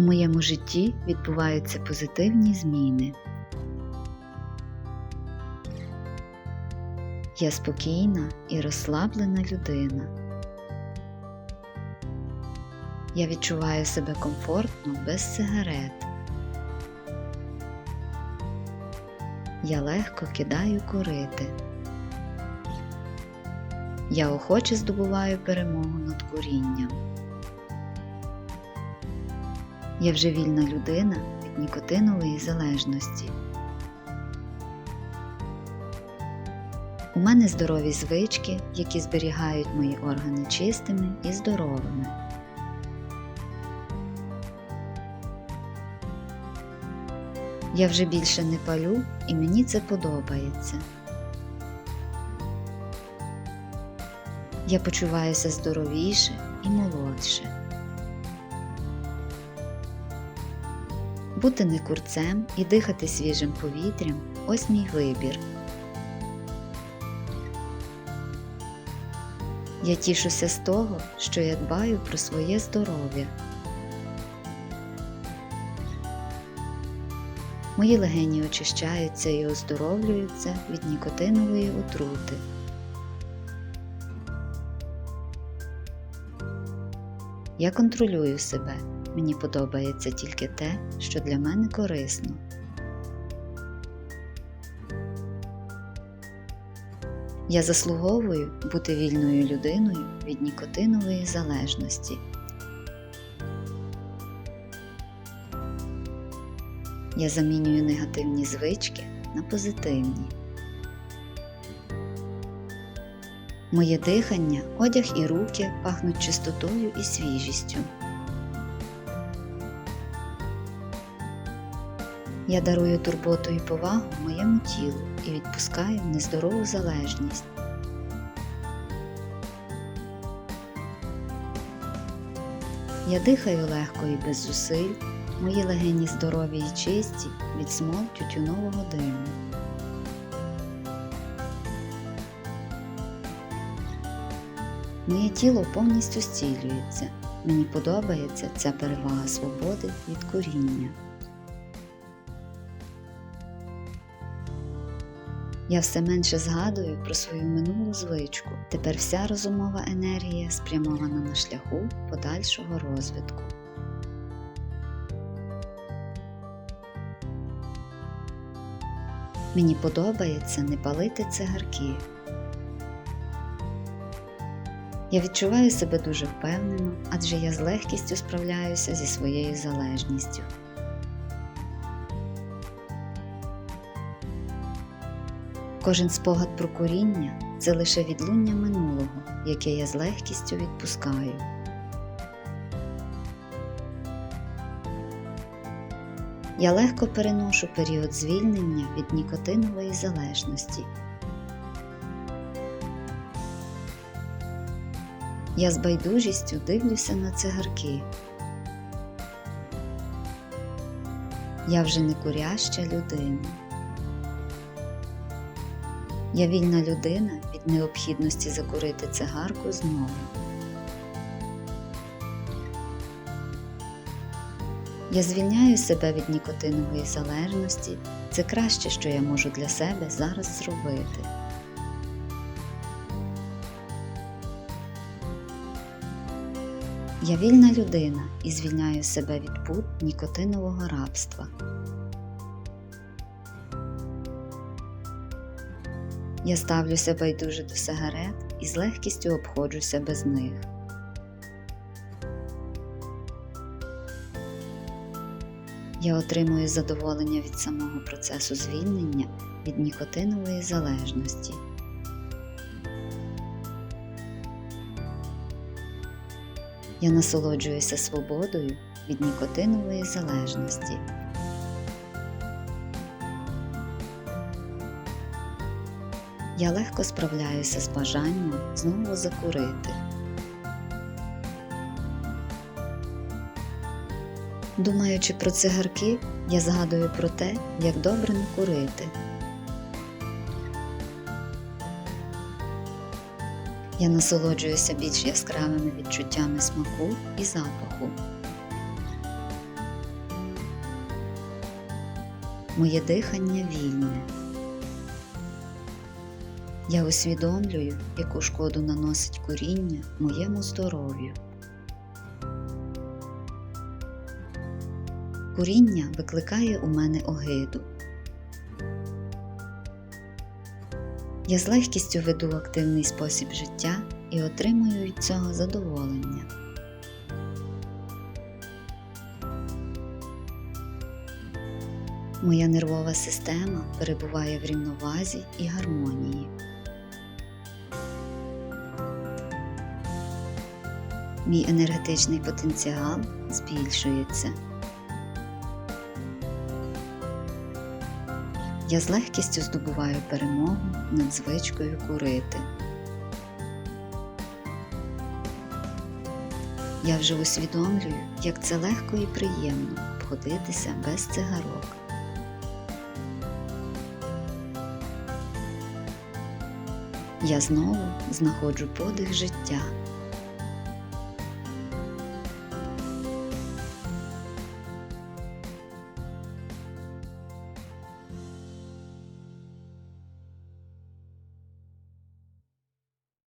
У моєму житті відбуваються позитивні зміни. Я спокійна і розслаблена людина. Я відчуваю себе комфортно без сигарет. Я легко кидаю курити. Я охоче здобуваю перемогу над курінням. Я вже вільна людина від нікотинової залежності. У мене здорові звички, які зберігають мої органи чистими і здоровими. Я вже більше не палю і мені це подобається. Я почуваюся здоровіше і молодше. Бути не курцем і дихати свіжим повітрям ось мій вибір. Я тішуся з того, що я дбаю про своє здоров'я. Мої легені очищаються і оздоровлюються від нікотинової отрути. Я контролюю себе. Мені подобається тільки те, що для мене корисно. Я заслуговую бути вільною людиною від нікотинової залежності. Я замінюю негативні звички на позитивні. Моє дихання, одяг і руки пахнуть чистотою і свіжістю. Я дарую турботу і повагу моєму тілу і відпускаю нездорову залежність. Я дихаю легко і без зусиль, мої легені здорові і чисті від смол тютюнового диму. Моє тіло повністю зцілюється. Мені подобається ця перевага свободи від куріння. Я все менше згадую про свою минулу звичку. Тепер вся розумова енергія спрямована на шляху подальшого розвитку. Мені подобається не палити цигарки. Я відчуваю себе дуже впевнено, адже я з легкістю справляюся зі своєю залежністю. Кожен спогад про куріння це лише відлуння минулого, яке я з легкістю відпускаю. Я легко переношу період звільнення від нікотинової залежності. Я з байдужістю дивлюся на цигарки. Я вже не куряща людина. Я вільна людина від необхідності закурити цигарку знову. Я звільняю себе від нікотинової залежності. Це краще, що я можу для себе зараз зробити. Я вільна людина і звільняю себе від пут нікотинового рабства. Я ставлюся байдуже до сигарет і з легкістю обходжуся без них. Я отримую задоволення від самого процесу звільнення від нікотинової залежності. Я насолоджуюся свободою від нікотинової залежності. Я легко справляюся з бажанням знову закурити. Думаючи про цигарки, я згадую про те, як добре не курити. Я насолоджуюся більш яскравими відчуттями смаку і запаху. Моє дихання вільне. Я усвідомлюю, яку шкоду наносить куріння моєму здоров'ю. Куріння викликає у мене огиду. Я з легкістю веду активний спосіб життя і отримую від цього задоволення. Моя нервова система перебуває в рівновазі і гармонії. Мій енергетичний потенціал збільшується. Я з легкістю здобуваю перемогу над звичкою курити. Я вже усвідомлюю, як це легко і приємно обходитися без цигарок. Я знову знаходжу подих життя.